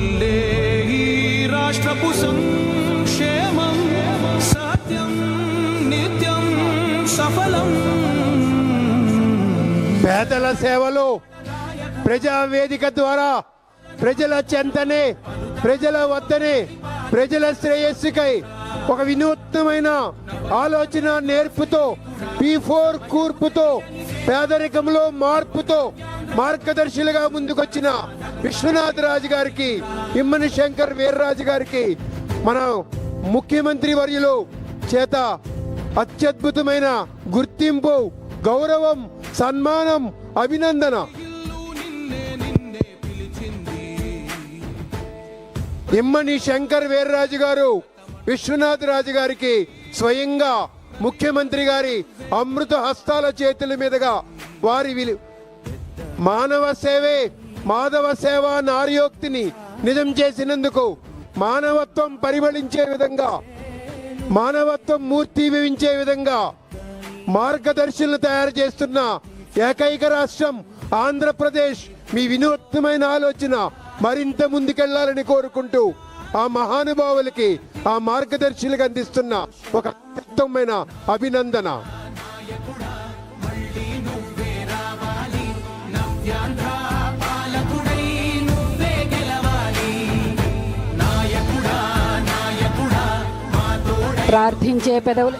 వల్లే ఈ రాష్ట్రపు సంక్షేమం సత్యం నిత్యం సఫలం. పేదల సేవలు ప్రజా వేదిక ద్వారా ప్రజల చెంతనే ప్రజల వద్దనే ప్రజల శ్రేయస్సుకై ఒక వినూత్నమైన ఆలోచన నేర్పుతో పీ ఫోర్ కూర్పుతో పేదరికంలో మార్పుతో మార్గదర్శులుగా ముందుకొచ్చిన విశ్వనాథ్ రాజు గారికి ఇమ్మని శంకర్ వీర్రాజు గారికి మన ముఖ్యమంత్రి వర్యులు చేత అత్యద్భుతమైన గుర్తింపు గౌరవం సన్మానం అభినందన. ఇమ్మని శంకర్ వీర్రాజు గారు విశ్వనాథ్ రాజు గారికి స్వయంగా ముఖ్యమంత్రి గారి అమృత హస్తాల చేతుల మీదుగా వారి విలు మానవ సేవే మాధవ సేవ నార్యోక్తిని నిజం చేసినందుకు మానవత్వం పరిమళించే విధంగా మానవత్వం మూర్తి వివించే విధంగా మార్గదర్శులను తయారు చేస్తున్న ఏకైక రాష్ట్రం ఆంధ్రప్రదేశ్. మీ వినూత్నమైన ఆలోచన మరింత ముందుకెళ్ళాలని కోరుకుంటూ ఆ మహానుభావులకి ఆ మార్గదర్శులకు అందిస్తున్న ఒక అత్యుత్తమైన అభినందన. ప్రార్థించే పెదవులు.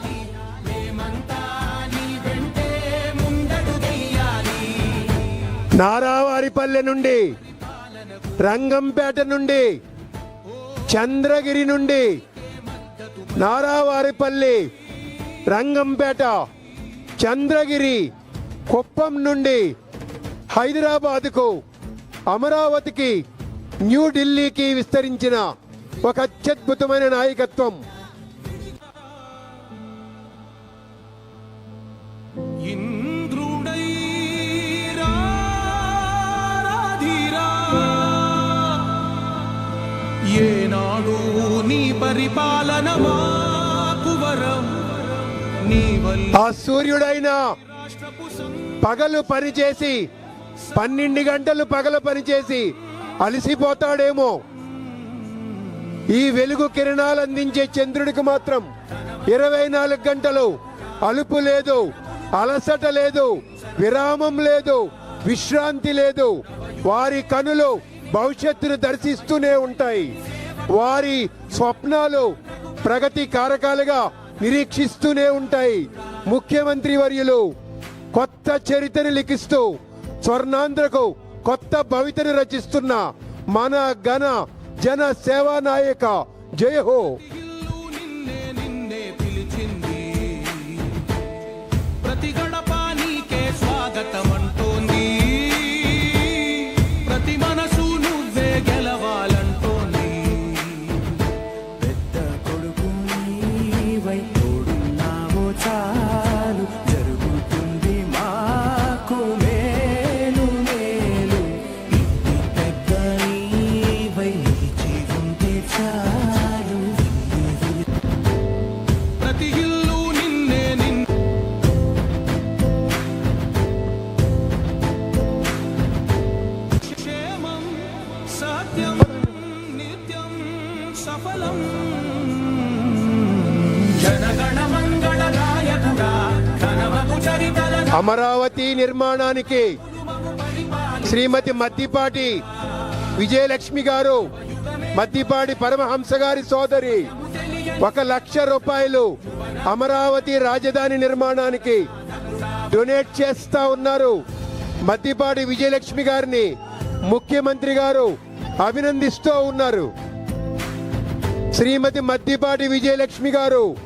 నారావారిపల్లె నుండి రంగంపేట నుండి చంద్రగిరి నుండి నారావారిపల్లి రంగంపేట చంద్రగిరి కుప్పం నుండి హైదరాబాద్కు అమరావతికి న్యూఢిల్లీకి విస్తరించిన ఒక అత్యద్భుతమైన నాయకత్వం. ఏనాడు నీ పరిపాలన మాకు వరం. నీ ఆ సూర్యుడైన పగలు పనిచేసి పన్నెండు గంటలు పగలు పనిచేసి అలసిపోతాడేమో. ఈ వెలుగు కిరణాలు అందించే చంద్రుడికి మాత్రం ఇరవై నాలుగు గంటలు అలుపు లేదు అలసట లేదు విరామం లేదు విశ్రాంతి లేదు. వారి కనులు భవిష్యత్తును దర్శిస్తూనే ఉంటాయి. వారి స్వప్నాలు ప్రగతి కారకాలుగా నిరీక్షిస్తూనే ఉంటాయి. ముఖ్యమంత్రి వర్యులు కొత్త చరిత్రను లిఖిస్తూ స్వర్ణాంధ్రకు కొత్త భవితను రచిస్తున్న మన ఘన జన సేవా నాయక జయ హో నిత్యం నిత్యం సఫలం. అమరావతి నిర్మాణానికి శ్రీమతి మద్దిపాటి విజయలక్ష్మి గారు మద్దిపాటి పరమహంస గారి సోదరి ఒక లక్ష రూపాయలు అమరావతి రాజధాని నిర్మాణానికి డొనేట్ చేస్తా ఉన్నారు మద్దిపాటి విజయలక్ష్మి గారిని. ముఖ్యమంత్రి గారు అభినందిస్తూ ఉన్నారు. శ్రీమతి మద్దిపాటి విజయలక్ష్మి గారు.